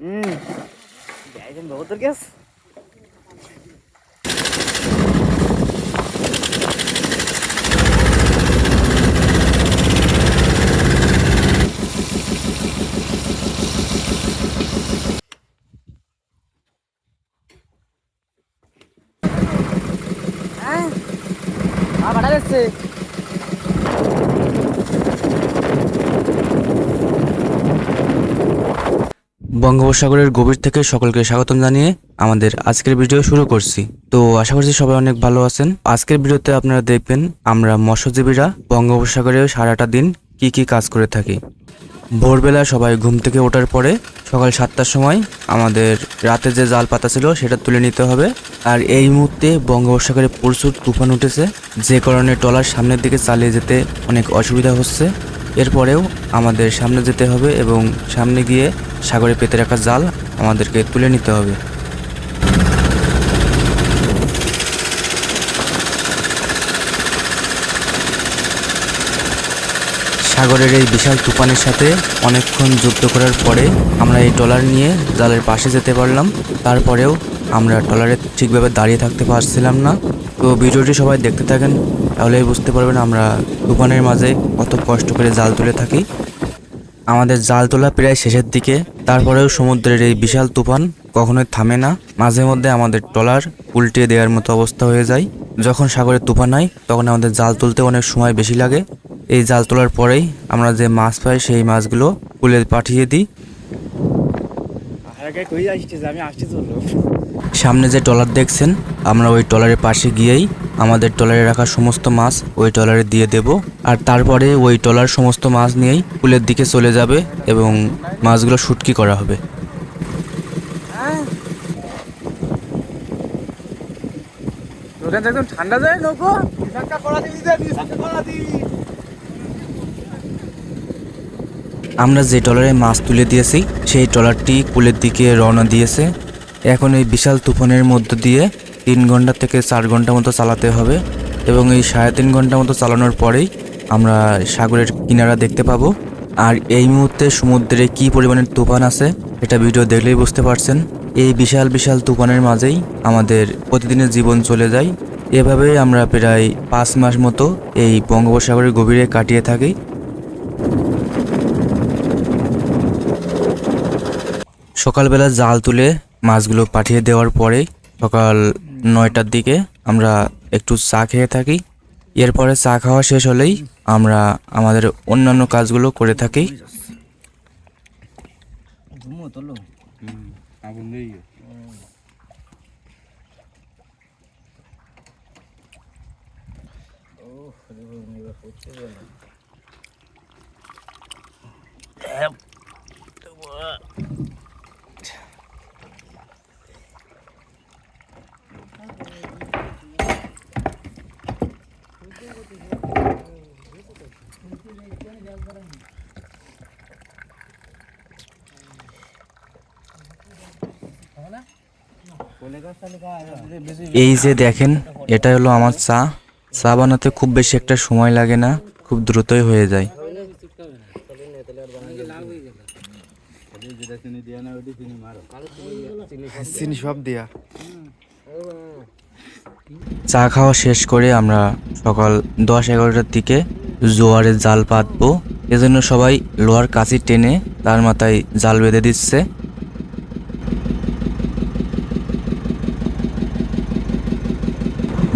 হুম যাইছেন বাবু তোর কেস হ্যাঁ বঙ্গোপসাগরের গভীর থেকে সকলকে স্বাগতম জানিয়ে আমাদের আজকের ভিডিও শুরু করছি। তো আশা করছি সবাই অনেক ভালো আছেন। আজকের ভিডিওতে আপনারা দেখবেন আমরা মৎস্যজীবীরা বঙ্গোপসাগরে সারাটা দিন কি কি কাজ করে থাকি। ভোরবেলা সবাই ঘুম থেকে ওঠার পরে সকাল সাতটার সময় আমাদের রাতে যে জাল পাতা ছিল সেটা তুলে নিতে হবে। আর এই মুহূর্তে বঙ্গোপসাগরে প্রচুর তুফান উঠেছে। যে কারণে ট্রলার সামনের দিকে চালিয়ে যেতে অনেক অসুবিধা হচ্ছে। এরপরেও আমাদের সামনে যেতে হবে এবং সামনে গিয়ে সাগরে পেতে রাখা জাল আমাদেরকে তুলে নিতে হবে। সাগরের এই বিশাল তুফানের সাথে অনেকক্ষণ যুদ্ধ করার পরে আমরা এই ট্রলার নিয়ে জালের পাশে যেতে পারলাম। তারপরেও আমরা ট্রলারে ঠিকভাবে দাঁড়িয়ে থাকতে পারছিলাম না। তো ভিডিওটি সবাই দেখতে থাকেন। তাহলেই বুঝতে পারবেন আমরা তুফানের মাঝে কত কষ্ট করে জাল তুলে থাকি। আমাদের জাল তোলা প্রায় শেষের দিকে তারপরেও সমুদ্রের এই বিশাল তুফান কখনোই থামে না। মাঝে মধ্যে আমাদের ট্রলার উল্টে দেওয়ার মতো অবস্থা হয়ে যায়। যখন সাগরে তুফান হয় তখন আমাদের জাল তুলতে অনেক সময় বেশি লাগে। এই জাল তোলার পরেই আমরা যে মাছ পাই সেই মাছগুলো কুলে পাঠিয়ে দিই। সামনে যে ট্রলার দেখছেন আমরা ওই ট্রলারের পাশে গিয়েই আমাদের ট্রলারে রাখা সমস্ত মাছ ওই ট্রলারে দিয়ে দেব। আর তারপরে ওই ট্রলার সমস্ত মাছ নিয়েই কুলের দিকে চলে যাবে এবং মাছগুলো শুটকি করা হবে। একদম ঠান্ডা যায় নৌকো? আমরা যে ট্রলারে মাছ তুলে দিয়েছি সেই ট্রলারটি কুলের দিকে রওনা দিয়েছে। এখন এই বিশাল তুফানের মধ্য দিয়ে তিন ঘণ্টা থেকে চার ঘণ্টা মতো চালাতে হবে এবং এই সাড়ে তিন ঘণ্টা মতো চালানোর পরেই আমরা সাগরের কিনারা দেখতে পাবো। আর এই মুহূর্তে সমুদ্রে কি পরিমাণের তুফান আছে, এটা ভিডিও দেখলেই বুঝতে পারছেন। এই বিশাল বিশাল তুফানের মাঝেই আমাদের প্রতিদিনের জীবন চলে যায়। এভাবেই আমরা প্রায় পাঁচ মাস মতো এই বঙ্গোপসাগরের গভীরে কাটিয়ে থাকি। সকালবেলা জাল তুলে মাছগুলো পাঠিয়ে দেওয়ার পরে সকাল নয়টার দিকে আমরা একটু চা খেয়ে থাকি। এরপরে চা খাওয়া শেষ হলেই আমরা আমাদের অন্যান্য কাজগুলো করে থাকি। ধুমো এই যে দেখেন এটা হলো আমার চা। চা বানাতে খুব বেশি একটা সময় লাগে না খুব দ্রুতই হয়ে যায়। চিনি সব দিয়া। চা খাওয়া শেষ করে আমরা সকাল দশ এগারোটার দিকে জোয়ারে জাল পাতবো। এজন্য সবাই লোহার কাঁচি টেনে তার মাথায় জাল বেঁধে দিচ্ছে।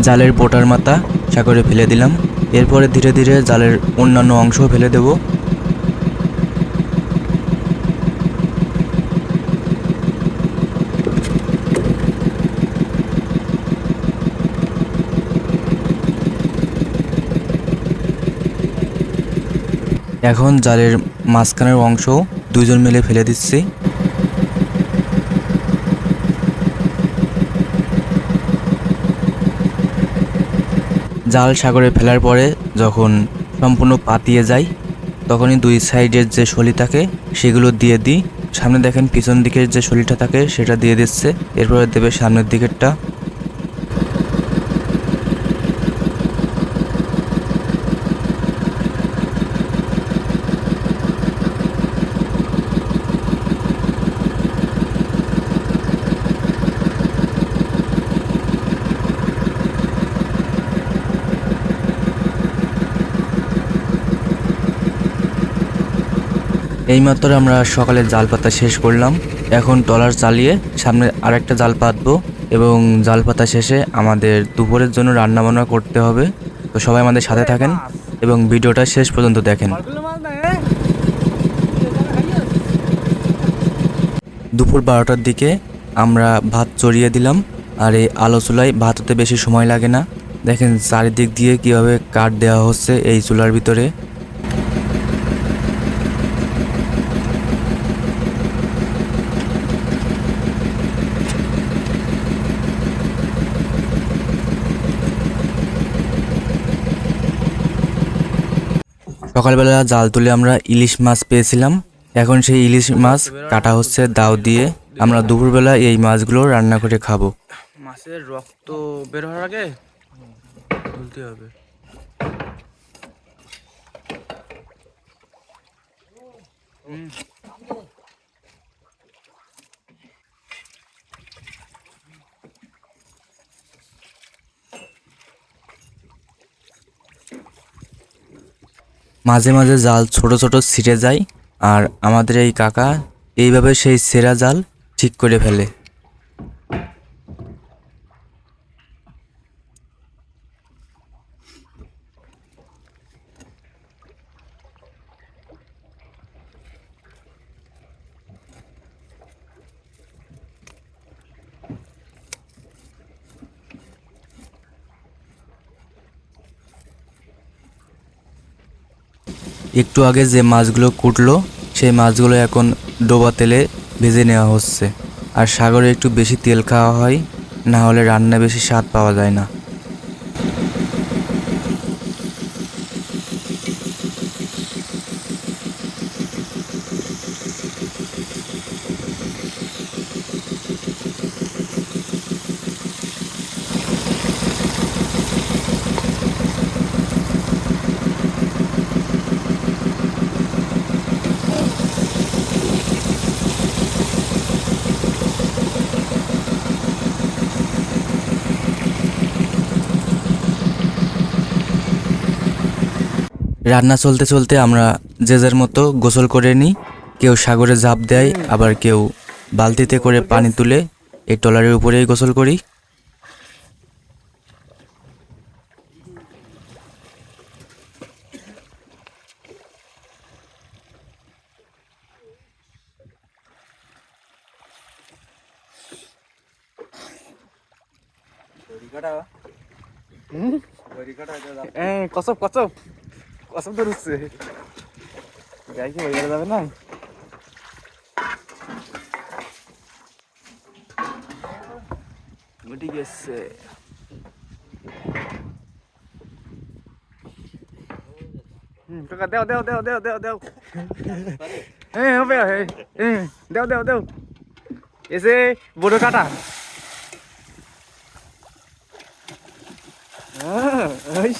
জালের বোটার মাথা সাগরে ফেলে দিলাম। এরপরে ধীরে ধীরে জালের অন্যান্য অংশও ফেলে দেব। এখন জালের মাঝখানের অংশ দুজন মিলে ফেলে দিচ্ছি। জাল সাগরে ফেলার পরে যখন সম্পূর্ণ পাতিয়ে যাই তখনই দুই সাইডের যে শলি থাকে, সেগুলো দিয়ে দিই। সামনে দেখেন, পিছন দিকের যে শলিটা থাকে, সেটা দিয়ে দিচ্ছে। এরপরে দেবে সামনের দিকেরটা। এইমাত্র আমরা সকালে জাল পাতা শেষ করলাম। এখন টলার চালিয়ে সামনে আরেকটা জাল পাতবো এবং জাল পাতা শেষে আমাদের দুপুরের জন্য রান্না বান্না করতে হবে। তো সবাই আমাদের সাথে থাকেন এবং ভিডিওটা শেষ পর্যন্ত দেখেন। দুপুর বারোটার দিকে আমরা ভাত চড়িয়ে দিলাম। আর এই আলো চুলায় ভাত হতে বেশি সময় লাগে না। দেখেন চারিদিক দিয়ে কীভাবে কাঠ দেওয়া হচ্ছে এই চুলার ভিতরে। সকালবেলা জাল তুলে আমরা ইলিশ মাছ পেয়েছিলাম। এখন সেই ইলিশ মাছ কাটা হচ্ছে দাও দিয়ে। আমরা দুপুরবেলা এই মাছগুলো রান্না করে খাব। মাছের রক্ত বের হওয়ার আগে তুলতে হবে। মাঝে মাঝে জাল ছোট ছোট ছিঁড়ে যায় আর আমাদের এই কাকা এইভাবে সেই সেরা জাল ঠিক করে ফেলে। একটু আগে যে মাছগুলো কুটলো, সেই মাছগুলো এখন ডোবা তেলে ভেজে নেওয়া হচ্ছে। আর সাগরে একটু বেশি তেল খাওয়া হয়, না হলে রান্না বেশি স্বাদ পাওয়া যায় না। রান্না চলতে চলতে আমরা যে যার মতো গোসল করে নিই। কেউ সাগরে ঝাঁপ দেয় আবার কেউ বালতিতে করে পানি তুলে এই ট্রলারের উপরেই গোসল করি। এই কসব। কসব কসব ধরছে যাই কি হয়ে যাবে না? গুটি গেছে হুম টাকা দেও দেও দেও দেও দেও দেও। এই হবে এই দেও দেও দেও। এসে বড় কাটা হ্যাঁ এই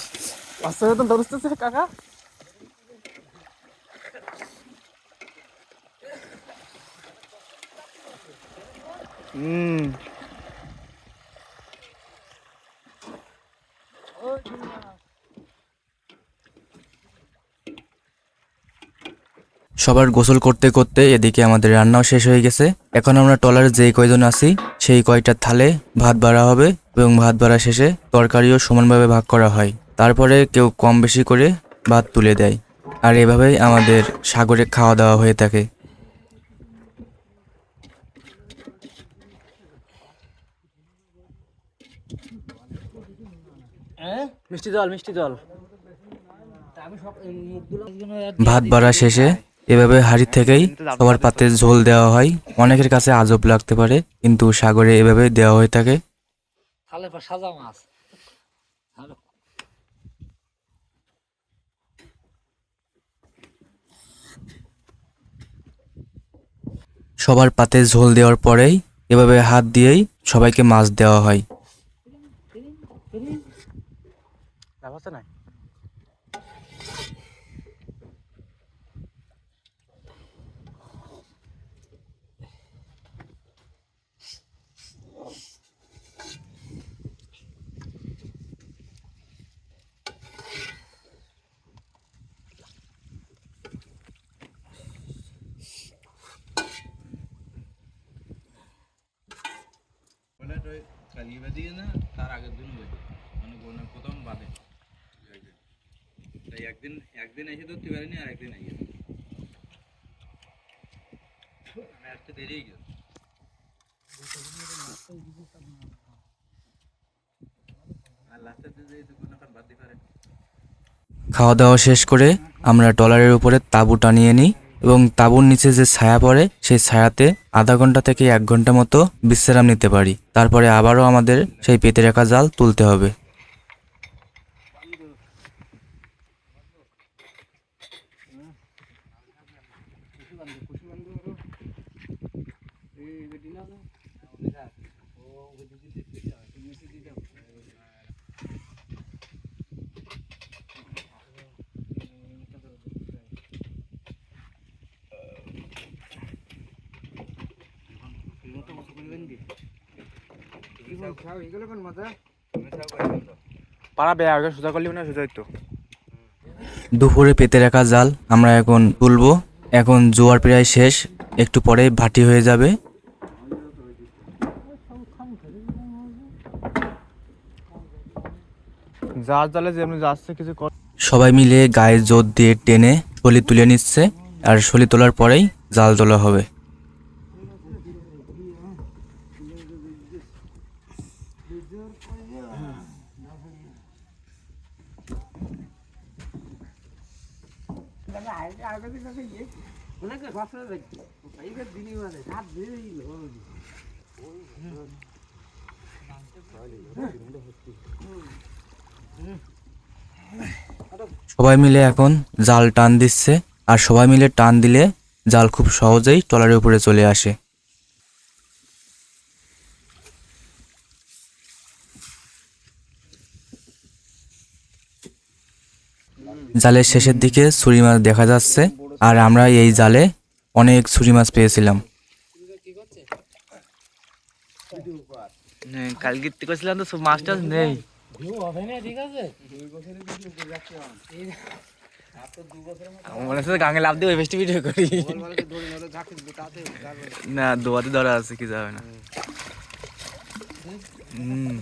সবার গোসল করতে করতে এদিকে আমাদের রান্নাও শেষ হয়ে গেছে। এখন আমরা টলারে যেই কয়জন আছি, সেই কয়টা থালে ভাত বাড়া হবে এবং ভাত বাড়া শেষে তরকারিও সমানভাবে ভাগ করা হয়। তারপরে কেউ কম বেশি করে ভাত তুলে দেয়। আর এভাবেই আমাদের সাগরে খাওয়া দাওয়া হয়ে থাকে। মিষ্টি জল মিষ্টি জল। ভাত বাড়া শেষে এভাবে হাড়ি থেকেই সবার পাতে ঝোল দেওয়া হয়। অনেকের কাছে আজব লাগতে পারে কিন্তু সাগরে এভাবে দেওয়া হয়ে থাকে। সাজা মাছ। সবার পাতে ঝোল দেওয়ার পরেই এভাবে হাত দিয়েই সবাইকে মাছ দেওয়া হয়। কালকে বাদিয়ে না, তার আগের দিন বাদে মানে কোনো প্রথম বাদে। তাই একদিন একদিন এসে ধরতে পারিনি, আর একদিন এসে আমি আসতে দেরি হয়ে গেল। আর লাস্টের দিন বাদ পারে। খাওয়া দাওয়া শেষ করে আমরা ট্রলারের উপরে তাঁবু টানিয়ে নিই। এবং তাঁবুর নিচে যে ছায়া পড়ে, সেই ছায়াতে আধা ঘণ্টা থেকে এক ঘণ্টা মতো বিশ্রাম নিতে পারি। তারপরে আবারও আমাদের সেই পেতে রাখা জাল তুলতে হবে। পাড়া বেয়া সোজা করলি না সোজা হইতো। দুপুরে পেতে রাখা জাল আমরা এখন তুলবো। এখন জোয়ার প্রায় শেষ একটু পরে ভাটি হয়ে যাবে। যার জালে যেমনি যাচ্ছে কিছু কর সবাই মিলে গায়ে জোর দিয়ে টেনে শলি তুলে নিচ্ছে আর শলি তোলার পরেই জাল তোলা হবে। সবাই মিলে এখন জাল টান দিচ্ছে, আর সবাই মিলে টান দিলে জাল খুব সহজেই ট্রলারের উপরে চলে আসে। জালের শেষের দিকে ছুরি মাছ দেখা যাচ্ছে, আর আমরা এই জালে অনেক ছুরি মাছ পেয়েছিলাম। করছিলাম তো মাছ টাছ নেই। গাঙে দিয়ে ওই না, দোয়াতে ধরা আছে, কি যাবে না। হুম।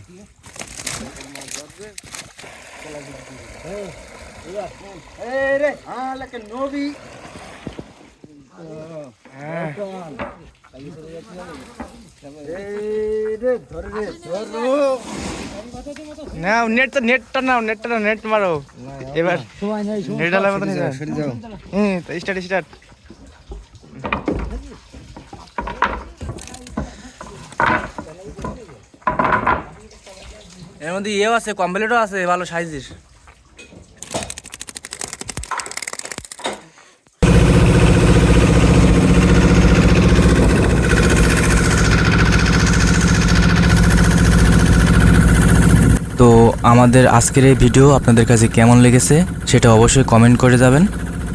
না নেট নেটটা নাও নেটটা নাও নেট মারো। এবার নেট মতো হুম স্টার্ট স্টার্ট এর মধ্যে ইয়েও আছে কমপ্লিটও আছে ভালো সাইজের তো আমাদের আজকের এই ভিডিও আপনাদের কাছে কেমন লেগেছে সেটা অবশ্যই কমেন্ট করে যাবেন।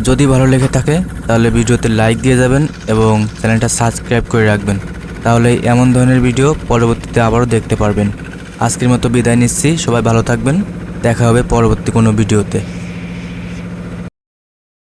যদি ভালো লেগে থাকে, তাহলে ভিডিওতে লাইক দিয়ে যাবেন এবং চ্যানেলটা সাবস্ক্রাইব করে রাখবেন। তাহলে এমন ধরনের ভিডিও পরবর্তীতে আবারও দেখতে পারবেন। আজকের মতো বিদায় নিচ্ছি, সবাই ভালো থাকবেন। দেখা হবে পরবর্তী কোনো ভিডিওতে।